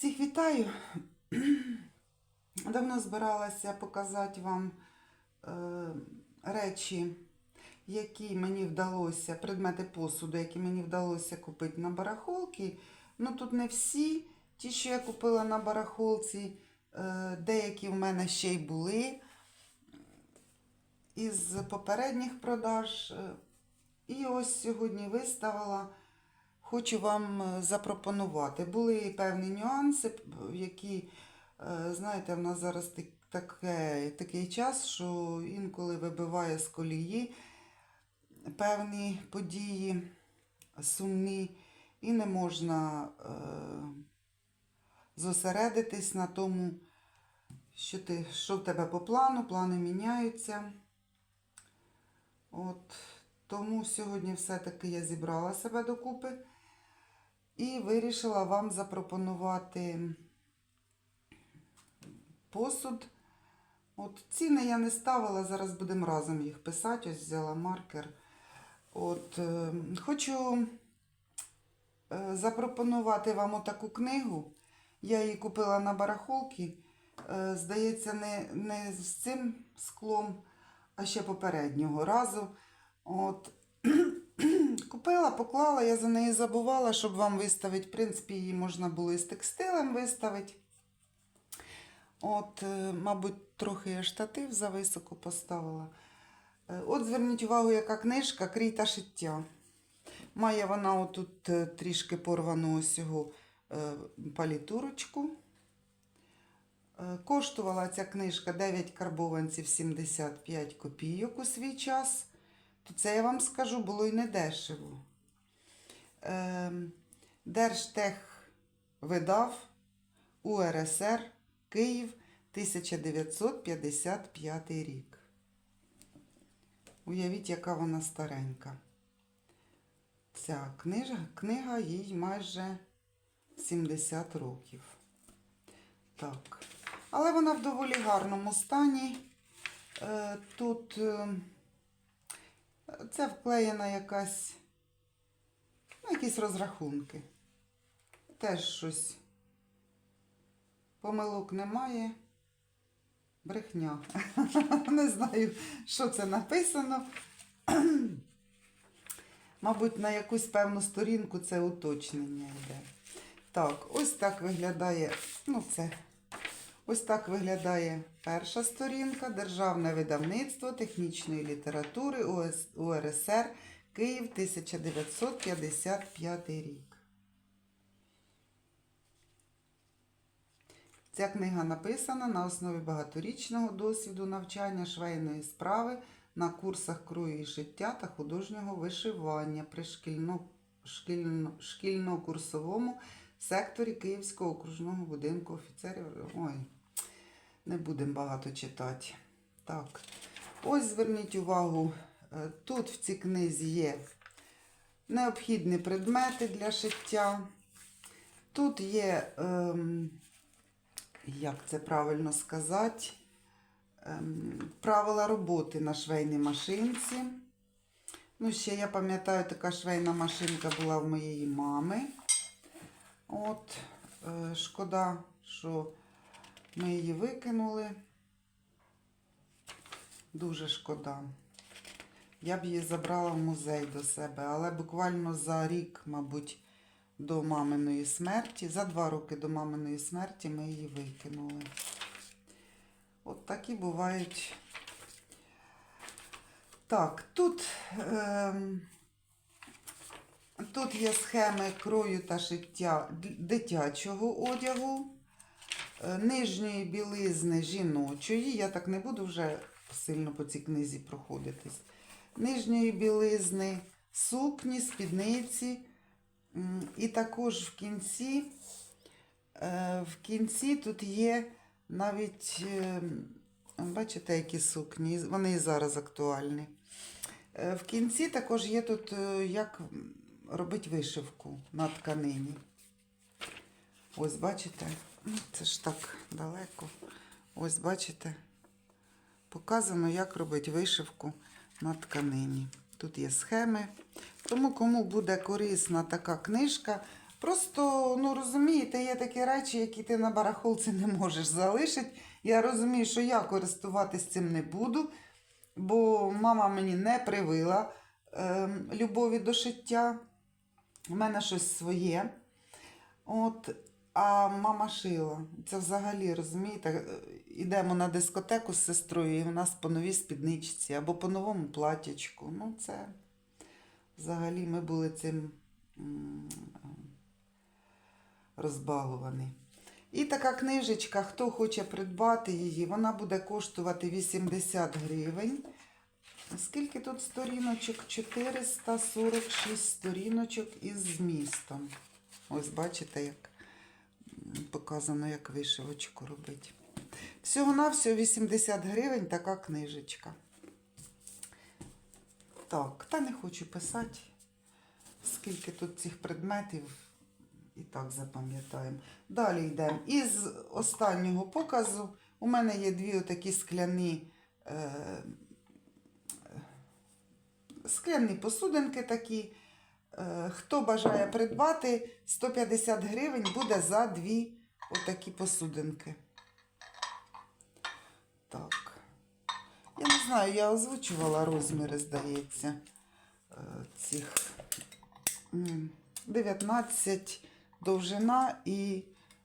Всіх вітаю. Давно збиралася показати вам е, речі, які мені вдалося, предмети посуду, які мені вдалося купити на барахолці. Ну тут не всі. Ті, що я купила на барахолці, е, деякі в мене ще й були із попередніх продаж. Е, І ось сьогодні виставила. Хочу вам е, запропонувати. Були певні нюанси, які, е, знаєте, в нас зараз таке, такий час, що інколи вибиває з колії певні події сумні, і не можна е, зосередитись на тому, що, ти, що в тебе по плану, плани міняються. От, тому сьогодні все-таки я зібрала себе докупи і вирішила вам запропонувати посуд. От ціни я не ставила, зараз будемо разом їх писати. Ось взяла маркер. От, е, хочу е, запропонувати вам отаку книгу. Я її купила на барахолці. Е, здається, не, не з цим склом, а ще попереднього разу. От. Купила, поклала, я за неї забувала, щоб вам виставити. В принципі, її можна було і з текстилем виставити. От, е, мабуть, трохи я штатив зависоко поставила. Е, От зверніть увагу, яка книжка Крій та шиття. Має вона отут е, трішки порвану ось палітурочку. Коштувала ця книжка 9 карбованців 75 копійок у свій час. То це я вам скажу, було й не дешево. Е, Держтех видав УРСР Київ 1955 рік. Уявіть, яка вона старенька. Ця книга, книга їй майже 70 років. Так. Але вона в доволі гарному стані. Е, Тут е, це вклеєна якась, ну, якісь розрахунки. Теж щось. Помилок немає. Брехня. Не знаю, що це написано. Мабуть, на якусь певну сторінку це уточнення йде. Так, ось так виглядає. Ну, це. Ось так виглядає перша сторінка Державне видавництво технічної літератури УРСР Київ 1955 рік. Ця книга написана на основі багаторічного досвіду навчання швейної справи на курсах крою і шиття та художнього вишивання при шкільно, шкільно, шкільно-курсовому секторі Київського окружного будинку офіцерів. Ой, не будемо багато читати. Так, ось зверніть увагу, е, тут в цій книзі є необхідні предмети для шиття. Тут є. Ем, як це правильно сказати, ем, правила роботи на швейній машинці. Ну, ще я пам'ятаю, така швейна машинка була в моєї мами. От, е, шкода, що ми її викинули. Дуже шкода. Я б її забрала в музей до себе, але буквально за рік, мабуть, до маминої смерті. За два роки до маминої смерті ми її викинули. От такі бувають. Так, тут, ем, тут є схеми крою та шиття дитячого одягу, е, нижньої білизни жіночої. Я так не буду вже сильно по цій книзі проходитись. Нижньої білизни, сукні, спідниці. І також в кінці, е, в кінці тут є навіть, е, бачите, які сукні, вони і зараз актуальні. Е, В кінці також є тут, як робити вишивку на тканині. Ось бачите, це ж так далеко. Ось бачите, показано, як робити вишивку на тканині. Тут є схеми. Тому кому буде корисна така книжка, Просто, ну розумієте, є такі речі, які ти на барахолці не можеш залишити. Я розумію, що я користуватись цим не буду, бо мама мені не привила ем, любові до шиття. У мене щось своє. От, а мама шила. Це взагалі, розумієте, е, йдемо на дискотеку з сестрою, і в нас по новій спідничці або по новому платячку. Ну, це взагалі ми були цим розбалувані. І така книжечка, хто хоче придбати її, вона буде коштувати 80 гривень. Скільки тут сторіночок? 446 сторіночок із змістом. Ось бачите, як показано, як вишивочку робити. Всього-навсього 80 гривень така книжечка. Так, та не хочу писати, скільки тут цих предметів. І так запам'ятаємо. Далі йдемо. Із останнього показу у мене є дві отакі скляні, е, скляні посудинки такі. Е, хто бажає придбати, 150 гривень буде за дві отакі посудинки. Так. Я не знаю, я озвучувала розміри, здається, е, цих 19 довжина і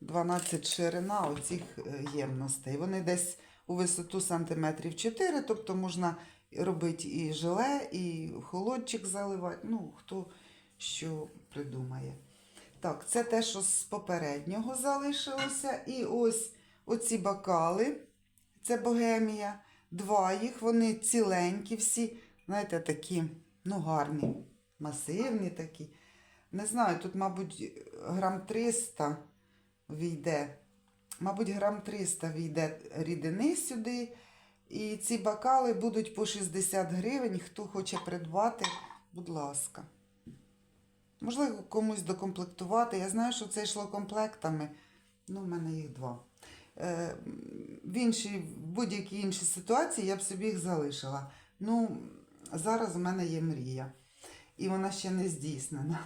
12 ширина оцих е, ємностей. Вони десь у висоту сантиметрів 4, тобто можна робити і желе, і холодчик заливати. Ну, хто що придумає. Так, це те, що з попереднього залишилося. І ось оці бокали. Це богемія. Два їх, вони ціленькі, всі, знаєте, такі, ну, гарні, масивні такі. Не знаю, тут, мабуть, грам 300 війде. Мабуть, грам 300 війде рідини сюди. І ці бокали будуть по 60 гривень. Хто хоче придбати, будь ласка. Можливо, комусь докомплектувати. Я знаю, що це йшло комплектами. Ну, в мене їх два. Е, в іншій, будь-якій іншій ситуації я б собі їх залишила. Ну, зараз у мене є мрія. І вона ще не здійснена.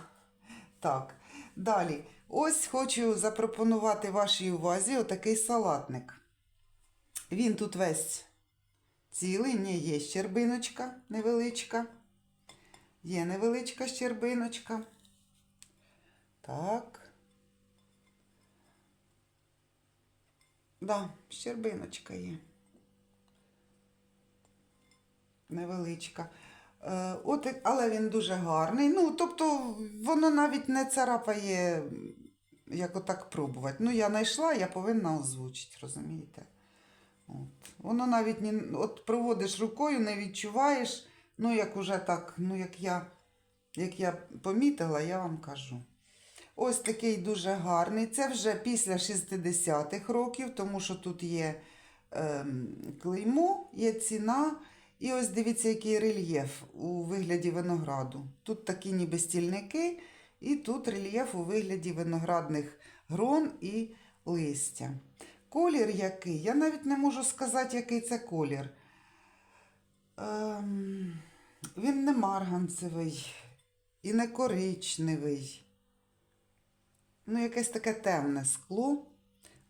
Так, далі. Ось хочу запропонувати вашій увазі отакий салатник. Він тут весь цілий, ні, є щербиночка невеличка. Є невеличка щербиночка. Так. Да, щербиночка є. Невеличка. Е, от, але він дуже гарний. Ну, тобто, воно навіть не царапає, як отак пробувати. Ну, я знайшла, я повинна озвучити, розумієте? От. Воно навіть не, от проводиш рукою, не відчуваєш. Ну, як уже так, ну, як я, як я помітила, я вам кажу. Ось такий дуже гарний. Це вже після 60-х років, тому що тут є ем, клеймо, є ціна. І ось дивіться, який рельєф у вигляді винограду. Тут такі ніби стільники, і тут рельєф у вигляді виноградних грон і листя. Колір який? Я навіть не можу сказати, який це колір. Ем, він не марганцевий і не коричневий. Ну, якесь таке темне скло.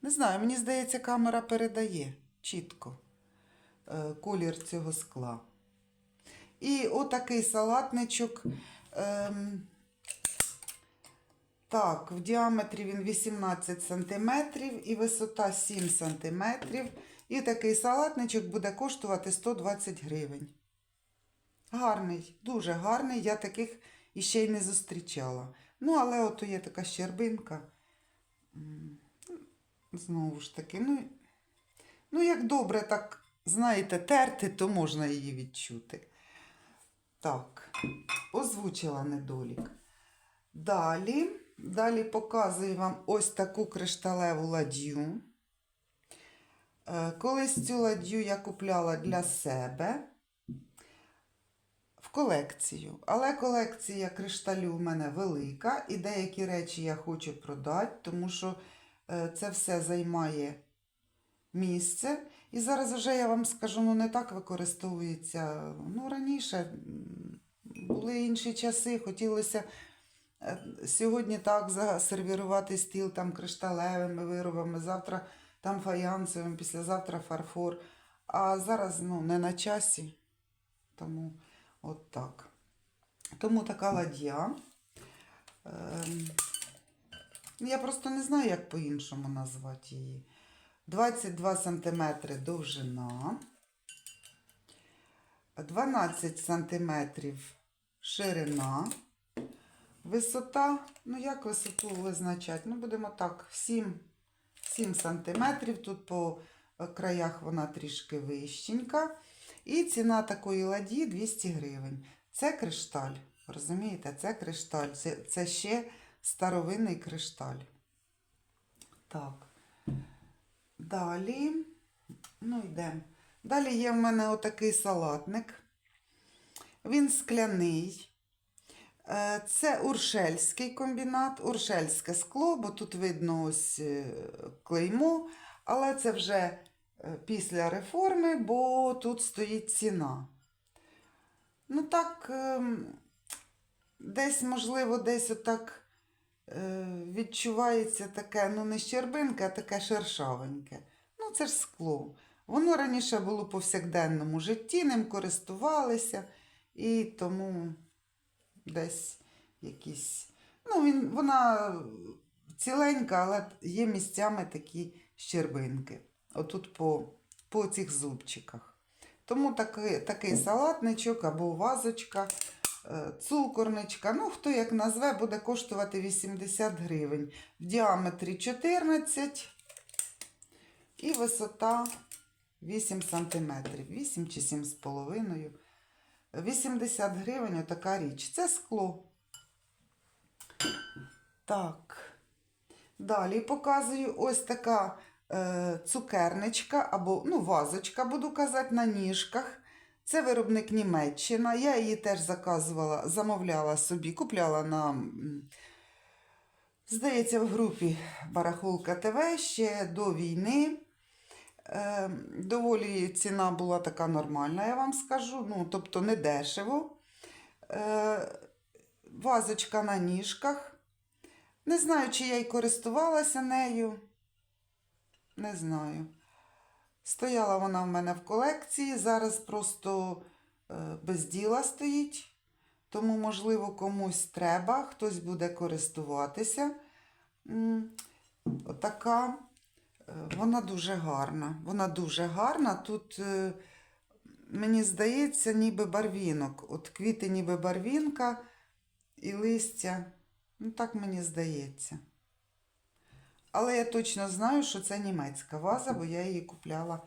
Не знаю, мені здається, камера передає чітко е, колір цього скла. І отакий салатничок. Ем, так, в діаметрі він 18 см і висота 7 см. І такий салатничок буде коштувати 120 гривень. Гарний, дуже гарний. Я таких іще й не зустрічала. Ну, але ото є така щербинка. Знову ж таки, ну, ну як добре так, знаєте, терти, то можна її відчути. Так, озвучила недолік. Далі, далі показую вам ось таку кришталеву ладью. Е, Колись цю ладью я купляла для себе в колекцію. Але колекція кришталю в мене велика, і деякі речі я хочу продати, тому що е, це все займає місце. І зараз вже я вам скажу, ну не так використовується. Ну, раніше були інші часи, хотілося е, сьогодні так засервірувати стіл там кришталевими виробами, завтра там фаянсовим, післязавтра фарфор. А зараз ну, не на часі. Тому от так. Тому така ладья. Ем, я просто не знаю, як по-іншому назвати її. 22 см довжина. 12 см ширина. Висота, ну як висоту визначати? Ну, будемо так, 7, 7 см. Тут по е, краях вона трішки вищенька. І ціна такої ладі 200 гривень. Це кришталь. Розумієте, це кришталь. Це, це ще старовинний кришталь. Так. Далі. Ну, йдемо. Далі є в мене отакий салатник. Він скляний. Е, Це уршельський комбінат, уршельське скло, бо тут видно ось е, клеймо, але це вже після реформи, бо тут стоїть ціна. Ну так, ем, десь, можливо, десь отак е, відчувається таке, ну не щербинке, а таке шершавеньке. Ну, це ж скло. Воно раніше було повсякденному житті, ним користувалися, і тому десь якісь. Ну, він, вона ціленька, але є місцями такі щербинки. Отут по, по цих зубчиках. Тому такий, такий салатничок або вазочка, е, цукорничка, ну хто як назве, буде коштувати 80 гривень. В діаметрі 14 і висота 8 см. 8 чи 7,5 80 гривень отака річ. Це скло. Так. Далі показую ось така цукерничка або ну, вазочка, буду казати, на ніжках. Це виробник Німеччина. Я її теж заказувала, замовляла собі, купляла на, здається, в групі Барахолка ТВ ще до війни. Е, доволі ціна була така нормальна, я вам скажу. Ну, тобто не дешево. Е, вазочка на ніжках. Не знаю, чи я й користувалася нею. Не знаю. Стояла вона в мене в колекції. Зараз просто е, без діла стоїть. Тому, можливо, комусь треба, хтось буде користуватися. Отака. Е, Вона дуже гарна. Вона дуже гарна. Тут, е, мені здається, ніби барвінок. От квіти ніби барвінка і листя. Ну, так мені здається. Але я точно знаю, що це німецька ваза, бо я її купляла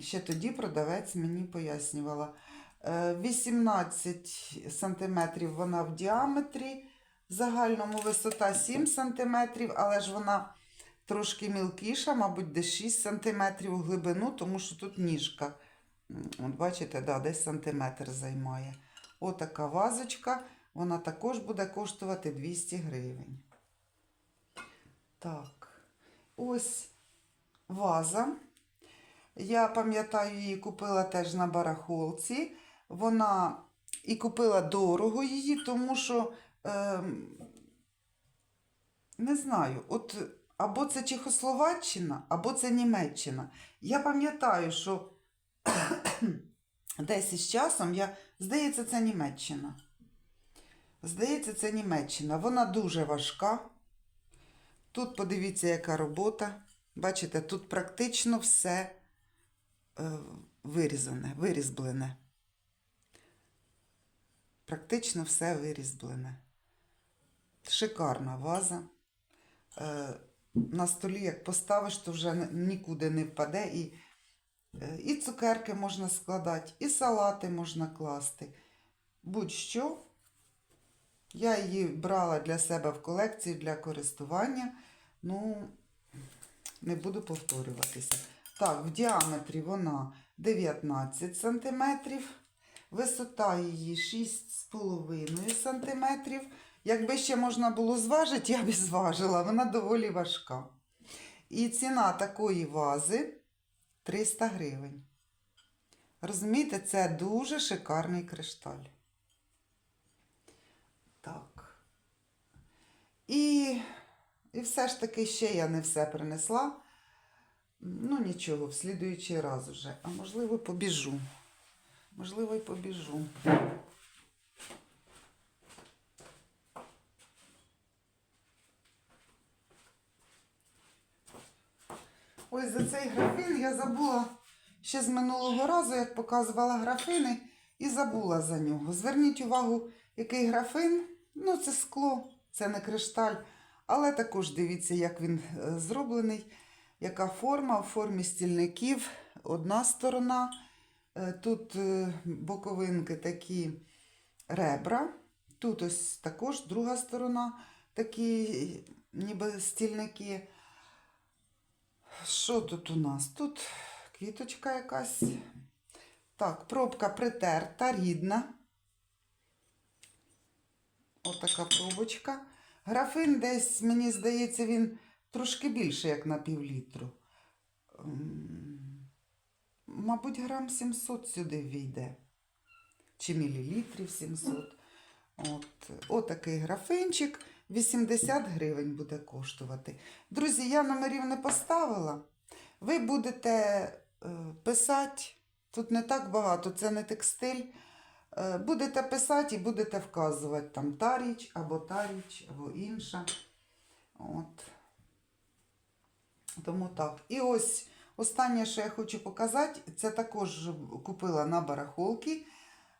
ще тоді продавець мені пояснювала. Е, 18 см вона в діаметрі, в загальному висота 7 см, але ж вона трошки мілкіша, мабуть, десь 6 см у глибину, тому що тут ніжка. От бачите, да, десь сантиметр займає. Отака вазочка, вона також буде коштувати 200 гривень. Так, ось ваза. Я пам'ятаю, її купила теж на барахолці. Вона і купила дорого її, тому що ем, не знаю, от або це Чехословаччина, або це Німеччина. Я пам'ятаю, що десь із часом я, здається, це Німеччина. Здається, це Німеччина. Вона дуже важка. Тут подивіться, яка робота. Бачите, тут практично все е, вирізане, вирізблене. Практично все вирізблене. Шикарна ваза. Е, на столі, як поставиш, то вже нікуди не впаде. І, е, і цукерки можна складати, і салати можна класти. Будь-що. Я її брала для себе в колекцію для користування. Ну, не буду повторюватися. Так, в діаметрі вона 19 см, висота її 6,5 см. Якби ще можна було зважити, я б зважила. Вона доволі важка. І ціна такої вази 300 гривень. Розумієте, це дуже шикарний кришталь. Так. І, і все ж таки ще я не все принесла. Ну, нічого, в слідуючий раз вже. А можливо, побіжу. Можливо, і побіжу. Ось за цей графін я забула ще з минулого разу, як показувала графини, і забула за нього. Зверніть увагу, який графин. Ну, це скло, це не кришталь. Але також дивіться, як він е, зроблений, яка форма в формі стільників. Одна сторона. Е, Тут е, боковинки такі ребра. Тут ось також друга сторона, такі ніби стільники. Що тут у нас? Тут квіточка якась. Так, пробка притерта, рідна. Отака пробочка. Графин десь, мені здається, він трошки більше, як на півлітру. Мабуть, грам 700 сюди війде. Чи мілілітрів 700. От, отакий графинчик. 80 гривень буде коштувати. Друзі, я номерів не поставила. Ви будете е, писати, тут не так багато, це не текстиль. Е, будете писати і будете вказувати там та річ, або та річ, або інша. От. Тому так. І ось останнє, що я хочу показати, це також купила на барахолки.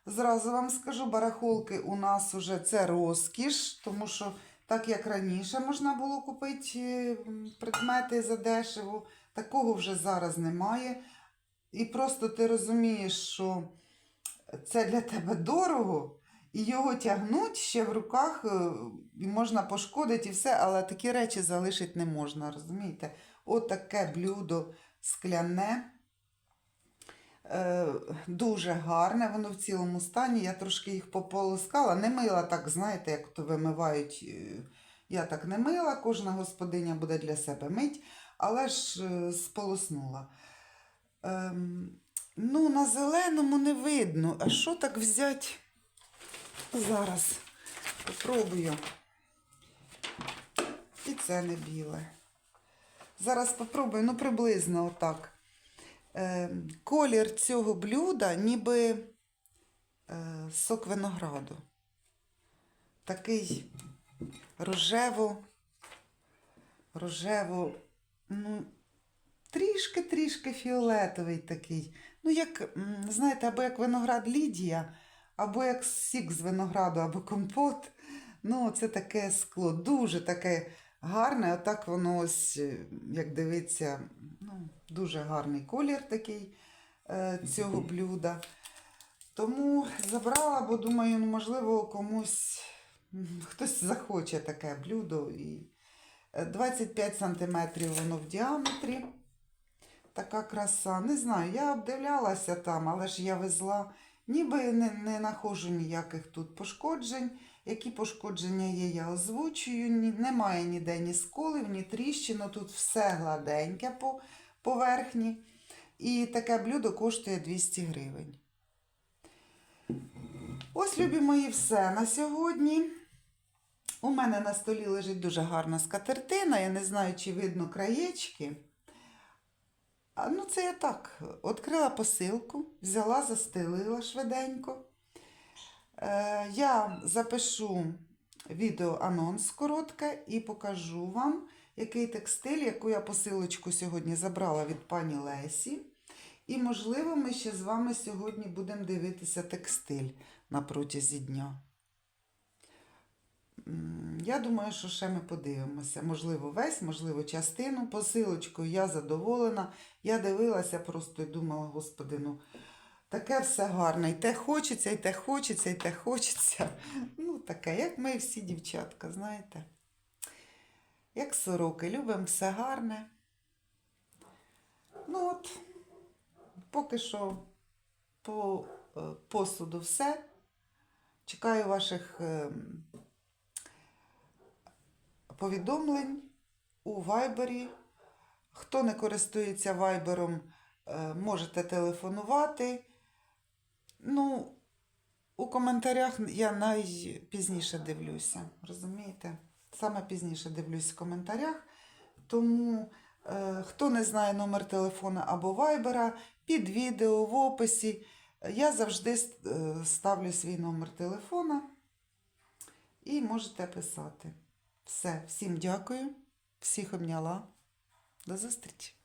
Зразу вам скажу, барахолки у нас уже це розкіш, тому що так як раніше можна було купити е, предмети за дешево, такого вже зараз немає. І просто ти розумієш, що це для тебе дорого, і його тягнуть ще в руках, е, і можна пошкодити і все, але такі речі залишити не можна, розумієте? От таке блюдо скляне. Е, дуже гарне, воно в цілому стані. Я трошки їх пополоскала. Не мила так, знаєте, як то вимивають. е, Я так не мила, кожна господиня буде для себе мить, але ж сполоснула. Ем, ну, на зеленому не видно. А що так взяти? Зараз попробую. І це не біле. Зараз попробую, ну приблизно отак. Е, колір цього блюда ніби е, сок винограду. Такий рожево, рожево, ну, трішки-трішки фіолетовий такий. Ну, як, знаєте, або як виноград Лідія, або як сік з винограду, або компот. Ну, це таке скло, дуже таке гарне. Отак воно ось, е, як дивиться, ну, дуже гарний колір такий е, цього блюда. Тому забрала, бо думаю, ну, можливо, комусь хтось захоче таке блюдо. І е, 25 см воно в діаметрі. Така краса. Не знаю, я обдивлялася там, але ж я везла. Ніби не, не нахожу ніяких тут пошкоджень. Які пошкодження є, я озвучую. Ні, немає ніде ні сколів, ні тріщин. Ну, Тут все гладеньке по поверхні. І таке блюдо коштує 200 гривень. Ось, любі мої, все на сьогодні. У мене на столі лежить дуже гарна скатертина. Я не знаю, чи видно краєчки. А, ну, це я так. Відкрила посилку, взяла, застелила швиденько. Е, я запишу відеоанонс коротке і покажу вам, який текстиль, яку я посилочку сьогодні забрала від пані Лесі. І, можливо, ми ще з вами сьогодні будемо дивитися текстиль на протязі дня. Я думаю, що ще ми подивимося. Можливо, весь, можливо, частину. Посилочкою я задоволена. Я дивилася просто і думала, господи, ну таке все гарне. І те хочеться, і те хочеться, і те хочеться. Ну, таке, як ми всі дівчатка, знаєте. Як сороки, любимо все гарне. Ну от, поки що по е, посуду все. Чекаю ваших ем, повідомлень у Вайбері. Хто не користується Вайбером, е, можете телефонувати. Ну, у коментарях я найпізніше дивлюся. Розумієте? саме пізніше дивлюсь в коментарях. Тому, е, хто не знає номер телефона або вайбера, під відео в описі я завжди е, ставлю свій номер телефона і можете писати. Все, всім дякую, всіх обняла. До зустрічі!